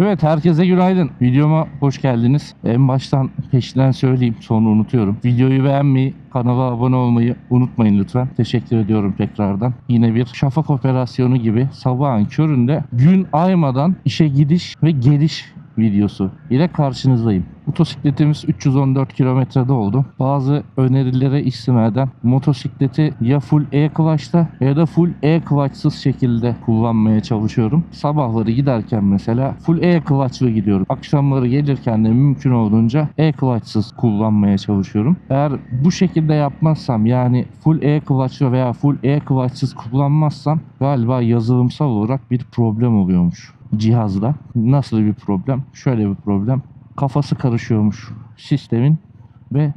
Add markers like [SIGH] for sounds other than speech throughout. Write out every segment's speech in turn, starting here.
Evet herkese günaydın. Videoma hoş geldiniz. En baştan peşinden söyleyeyim sonra unutuyorum. Videoyu beğenmeyi, kanala abone olmayı unutmayın lütfen. Teşekkür ediyorum tekrardan. Yine bir şafak operasyonu gibi sabahın köründe gün aymadan işe gidiş ve geliş videosu ile karşınızdayım. Motosikletimiz 314 kilometrede oldu. Bazı önerilere istinaden motosikleti ya full e-clutch'ta ya da full e-clutch'sız şekilde kullanmaya çalışıyorum. Sabahları giderken mesela full e-clutch'lı gidiyorum. Akşamları gelirken de mümkün olduğunca e-clutch'sız kullanmaya çalışıyorum. Eğer bu şekilde yapmazsam yani full e-clutch'lı veya full e-clutch'sız kullanmazsam galiba yazılımsal olarak bir problem oluyormuş cihazda. Nasıl bir problem? Şöyle bir problem. Kafası karışıyormuş sistemin ve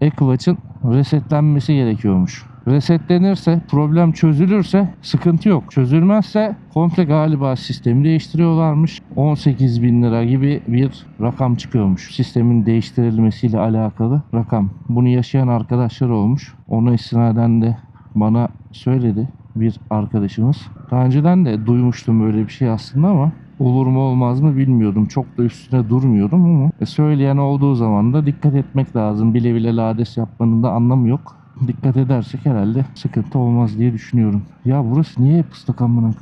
e-clutch'ın resetlenmesi gerekiyormuş. Resetlenirse, problem çözülürse sıkıntı yok. Çözülmezse komple galiba sistemi değiştiriyorlarmış. 18 bin lira gibi bir rakam çıkıyormuş. Sistemin değiştirilmesiyle alakalı rakam. Bunu yaşayan arkadaşlar olmuş. Ona istinaden de bana söyledi bir arkadaşımız. Daha önceden de duymuştum böyle bir şey aslında ama olur mu olmaz mı bilmiyordum. Çok da üstüne durmuyorum ama e, söyleyen olduğu zaman da dikkat etmek lazım. Bile bile lades yapmanın da anlamı yok. Dikkat edersek herhalde sıkıntı olmaz diye düşünüyorum. Ya burası niye hep ıslak amına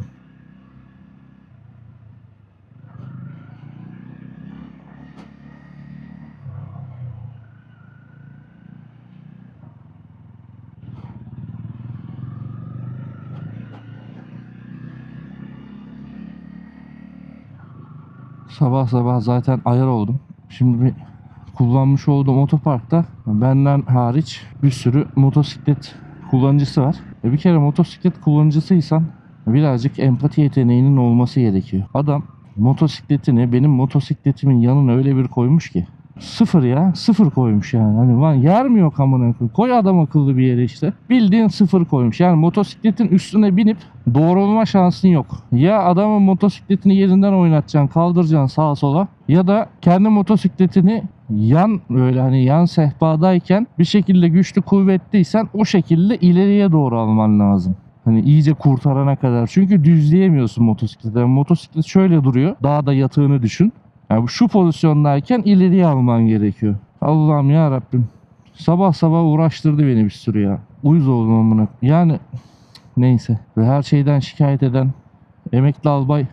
Sabah sabah zaten ayar oldum. Şimdi bir kullanmış olduğum otoparkta benden hariç bir sürü motosiklet kullanıcısı var. E bir kere motosiklet kullanıcısıysan birazcık empati yeteneğinin olması gerekiyor. Adam motosikletini benim motosikletimin yanına öyle bir koymuş ki Sıfır ya. Sıfır koymuş yani. Hani lan yer mi yok amına? Koy adam akıllı bir yere işte. Bildiğin sıfır koymuş. Yani motosikletin üstüne binip doğrulma şansın yok. Ya adamın motosikletini yerinden oynatacaksın, kaldıracaksın sağa sola. Ya da kendi motosikletini yan böyle hani yan sehpadayken bir şekilde güçlü kuvvetliysen o şekilde ileriye doğru alman lazım. Hani iyice kurtarana kadar. Çünkü düzleyemiyorsun motosikleti. Yani motosiklet şöyle duruyor. Dağda yatığını düşün. Yani şu pozisyondayken ileriye alman gerekiyor. Allah'ım ya Rabbim. Sabah sabah uğraştırdı beni bir sürü ya. Uyuz oldum amına. Yani neyse. Ve her şeyden şikayet eden emekli albay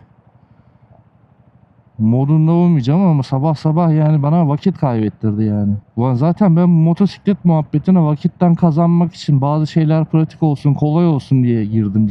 modunda olmayacağım ama sabah sabah yani bana vakit kaybettirdi yani. Ulan zaten ben motosiklet muhabbetine vakitten kazanmak için bazı şeyler pratik olsun, kolay olsun diye girdim.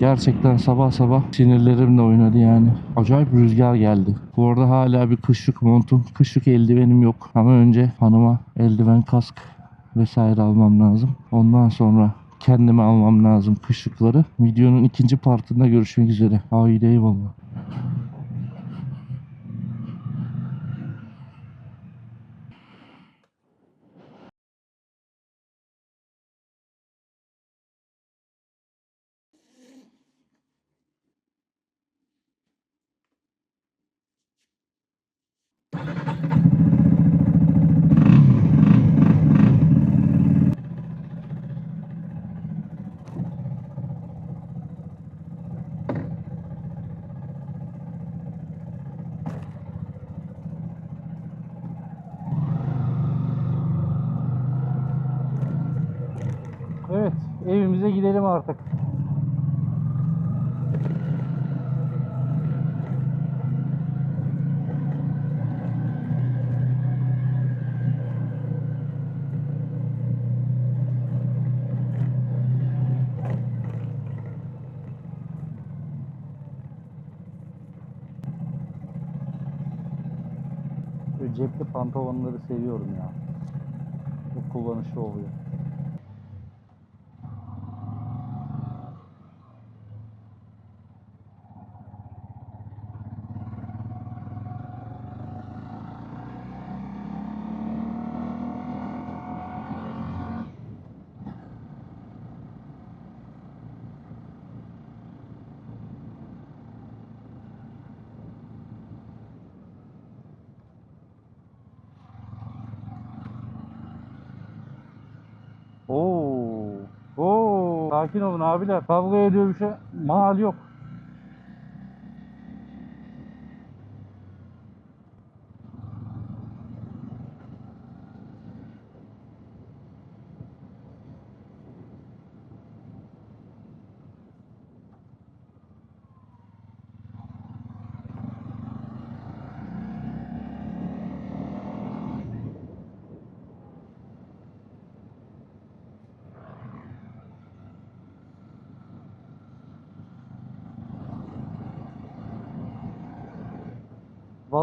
Gerçekten sabah sabah sinirlerimle oynadı yani. Acayip rüzgar geldi. Bu arada hala bir kışlık montum, kışlık eldivenim yok. Ama önce hanıma eldiven, kask vesaire almam lazım. Ondan sonra kendime almam lazım kışlıkları. Videonun ikinci partında görüşmek üzere. Haydi eyvallah. Evet, evimize gidelim artık. Cepli pantolonları seviyorum ya. Çok kullanışlı oluyor. Sakin olun abiler. Kavga ediyor bir şey. Mal yok.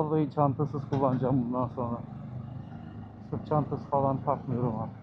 Vallahi çantasız kullanacağım bundan sonra. Sırt çantası falan takmıyorum artık.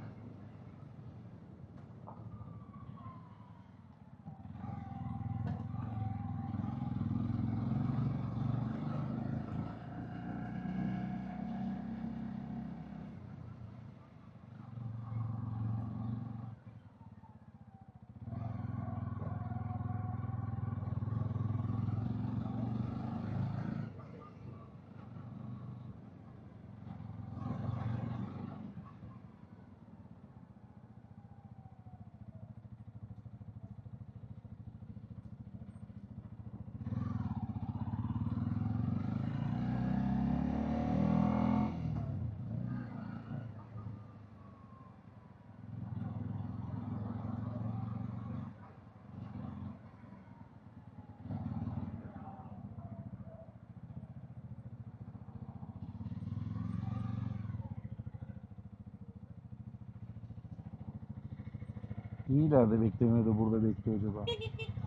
İyiler de beklemiyor da burada bekliyor acaba. [LAUGHS]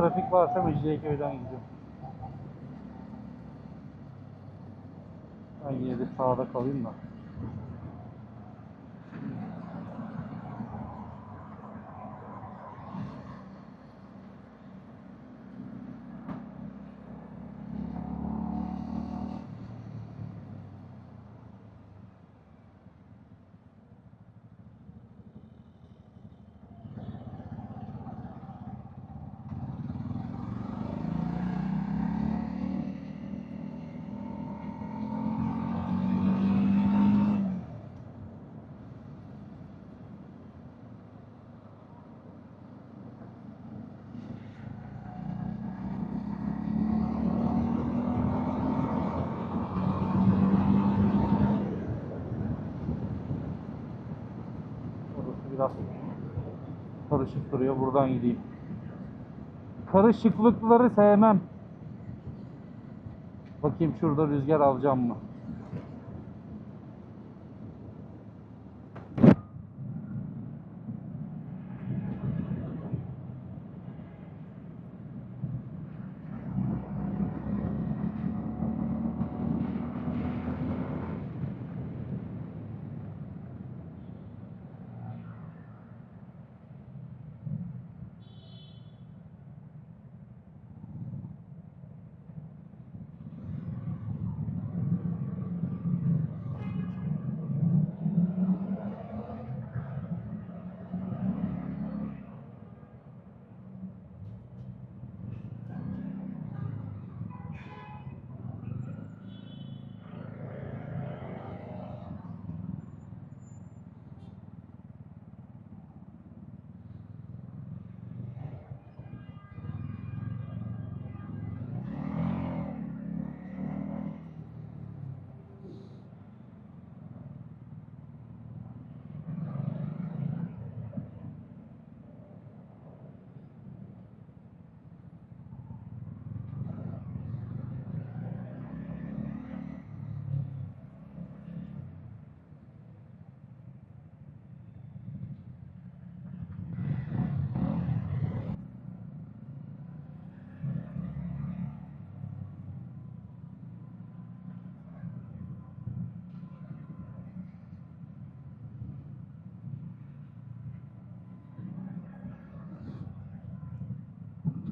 trafik varsa Mecidiyeköy'den gidiyorum. Ben yine de sağda kalayım da. Biraz karışık duruyor. Buradan gideyim. Karışıklıkları sevmem. Bakayım şurada rüzgar alacağım mı?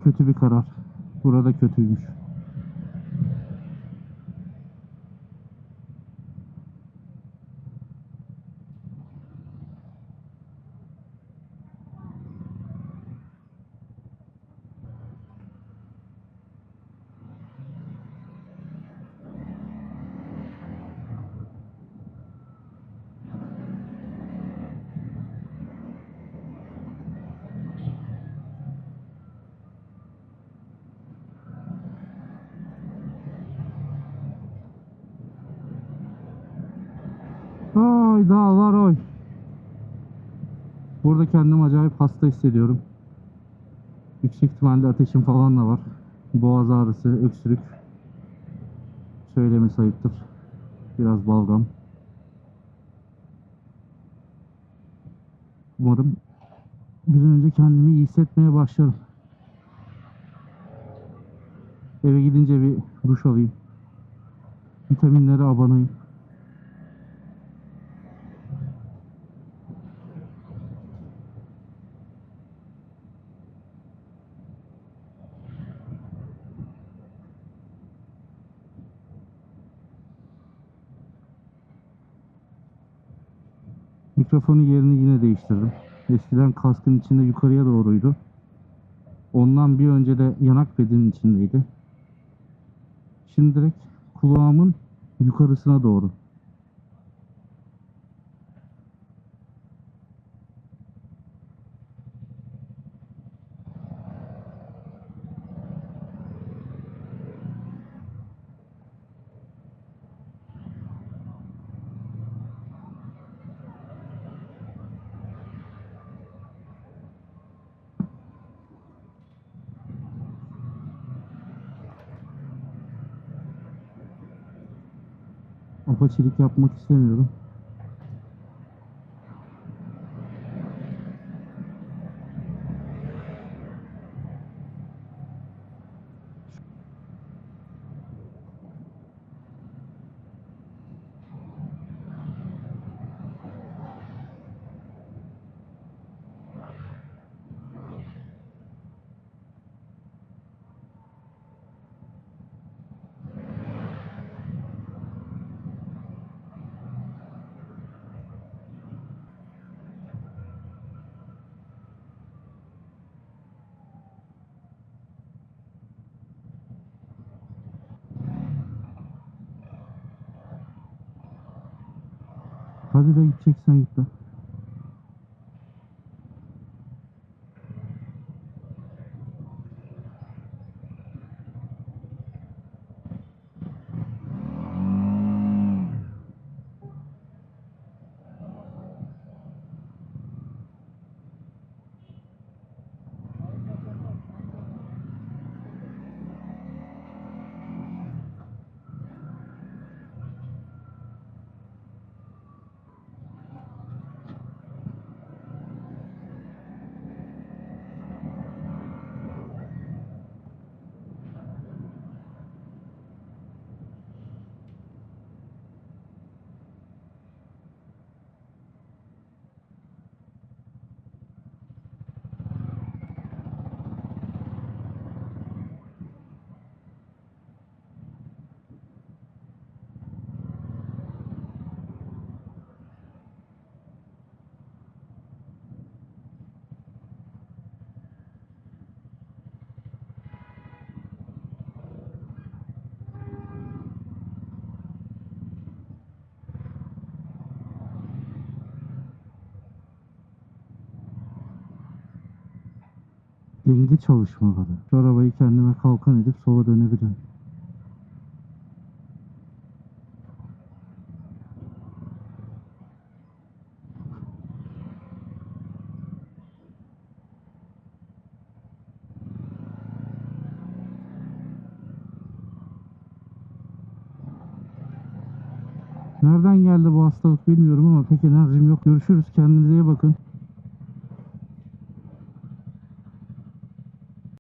Kötü bir karar. Burada kötüymüş. Ay dağlar oy. Burada kendimi acayip hasta hissediyorum. Yüksek ihtimalle ateşim falan da var. Boğaz ağrısı, öksürük. Söylemesi ayıptır. Biraz balgam. Umarım bir önce kendimi iyi hissetmeye başlarım. Eve gidince bir duş alayım. Vitaminlere abanayım. Mikrofonun yerini yine değiştirdim. Eskiden kaskın içinde yukarıya doğruydu. Ondan bir önce de yanak pedinin içindeydi. Şimdi direkt kulağımın yukarısına doğru. Apaçilik yapmak istemiyorum. Hadi de gideceksen git. Denge çalışmaları. Şu arabayı kendime kalkan edip sola dönebilirim. Nereden geldi bu hastalık bilmiyorum ama pek enerjim yok. Görüşürüz. Kendinize iyi bakın.